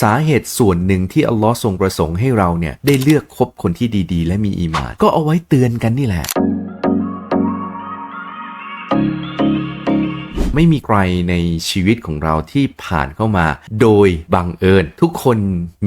สาเหตุส่วนหนึ่งที่อัลลอฮ์ทรงประสงค์ให้เราเนี่ยได้เลือกคบคนที่ดีๆ และมีอีมาน ก็เอาไว้เตือนกันนี่แหละ ไม่มีใครในชีวิตของเราที่ผ่านเข้ามา โดยบังเอิญ ทุกคน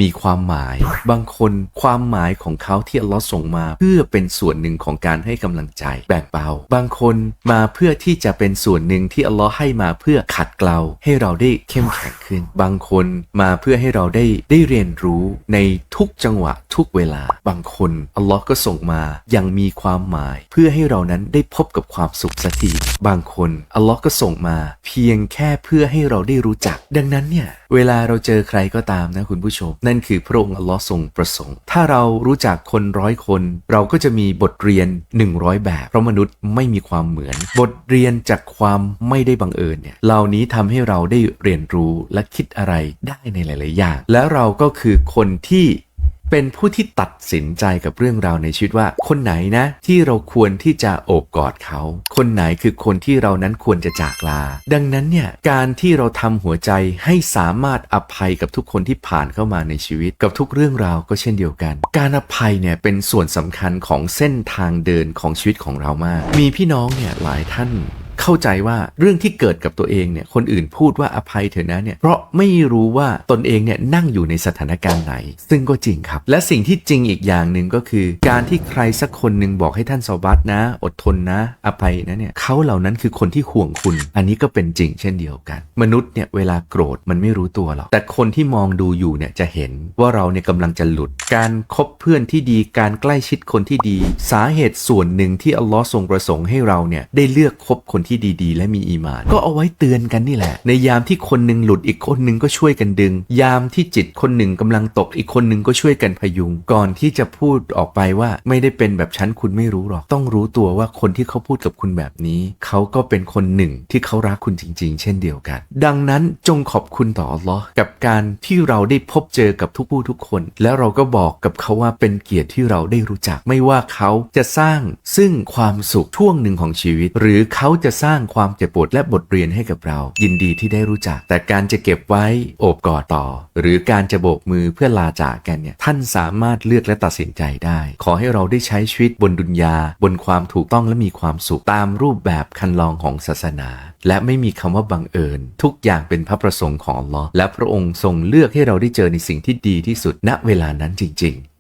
มีความหมาย บางคนความหมายของเขาที่อัลลอฮ์ส่งมา เพื่อเป็นส่วนหนึ่งของการให้กำลังใจแบ่งเบาบางคนมาเพื่อที่จะเป็นส่วนหนึ่งที่อัลลอฮ์ให้มาเพื่อขัดเกลาให้เราได้เข้มแข็งขึ้น บางคนมาเพื่อให้เราได้ได้เรียนรู้ในทุกจังหวะทุกเวลา บางคนอัลลอฮ์ก็ส่งมายังมีความหมาย เพื่อให้เรานั้นได้พบกับความสุขสักทีบางคนอัลลอฮ์ก็ส่งมาเพียงแค่เพื่อให้เราได้รู้จัก ดังนั้นเนี่ย เวลาเราเจอใครก็ตามนะคุณผู้ชม นั่นคือพระองค์อัลลอฮ์ทรงประสงค์ ถ้าเรารู้จักคนร้อยคน เราก็จะมีบทเรียน 100 แบบ เพราะมนุษย์ไม่มีความเหมือน บทเรียนจากความไม่ได้บังเอิญเนี่ยเหล่านี้ทำให้เราได้เรียนรู้และคิดอะไรได้ในหลาย ๆ อย่าง แล้วเราก็คือคนที่ เป็นผู้ที่ตัดสินใจกับเรื่องราวในชีวิตว่า คนไหนนะที่เราควรที่จะโอบกอดเขา คนไหนคือคนที่เรานั้นควรจะจากลา ดังนั้นเนี่ยการที่เราทำหัวใจให้สามารถอภัยกับทุกคนที่ผ่านเข้ามาในชีวิต กับทุกเรื่องราวก็เช่นเดียวกัน การอภัยเนี่ยเป็นส่วนสำคัญของเส้นทางเดินของชีวิตของเรามาก มีพี่น้องเนี่ยหลายท่าน เข้าใจว่าเรื่องที่เกิดกับตัวเองเนี่ยคนอื่นพูดว่าอภัยเถอะนะเนี่ยเพราะไม่รู้ว่าตนเองเนี่ยนั่งอยู่ในสถานการณ์ไหน ซึ่งก็จริงครับ และสิ่งที่จริงอีกอย่างหนึ่งก็คือ การที่ใครสักคนหนึ่งบอกให้ท่านซอบัตนะ อดทนนะ อภัยนะเนี่ยเขาเหล่านั้นคือคนที่ห่วงคุณ อันนี้ก็เป็นจริงเช่นเดียวกัน มนุษย์เนี่ยเวลาโกรธมันไม่รู้ตัวหรอกแต่คนที่มองดูอยู่เนี่ยจะเห็นว่าเราเนี่ยกำลังจะหลุด การคบเพื่อนที่ดีการใกล้ชิดคนที่ดี สาเหตุส่วนหนึ่งที่อัลลอฮ์ทรงประสงค์ให้เราเนี่ยได้เลือกคบคนที่ดีๆ และมีอีมาน ก็เอาไว้เตือนกันนี่แหละ ในยามที่คนหนึ่งหลุดอีกคนหนึ่งก็ช่วยกันดึง ยามที่จิตคนหนึ่งกำลังตกอีกคนหนึ่งก็ช่วยกันพยุง ก่อนที่จะพูดออกไปว่าไม่ได้เป็นแบบฉันคุณไม่รู้หรอก ต้องรู้ตัวว่าคนที่เขาพูดกับคุณแบบนี้เขาก็เป็นคนหนึ่งที่เขารักคุณจริง ๆ เช่นเดียวกัน ดังนั้นจงขอบคุณต่ออัลลอฮ์กับการที่เราได้พบเจอกับทุกผู้ทุกคน แล้วเราก็บอกกับเขาว่าเป็นเกียรติที่เราได้รู้จัก ไม่ว่าเขาจะสร้างซึ่งความสุขช่วงหนึ่งของชีวิต หรือเขาจะสร้างความเจ็บปวดและบทเรียนให้กับเรา ยินดีที่ได้รู้จัก แต่การจะเก็บไว้โอบกอดต่อ หรือการจะโบกมือเพื่อลาจากกันเนี่ยท่านสามารถเลือกและตัดสินใจได้ ขอให้เราได้ใช้ชีวิตบนดุนยา บนความถูกต้องและมีความสุขตามรูปแบบคันลองของศาสนา และไม่มีคำว่าบังเอิญ ทุกอย่างเป็นพระประสงค์ของอัลลอฮ์และพระองค์ทรงเลือกให้เราได้เจอในสิ่งที่ดีที่สุดณเวลานั้นจริง ๆ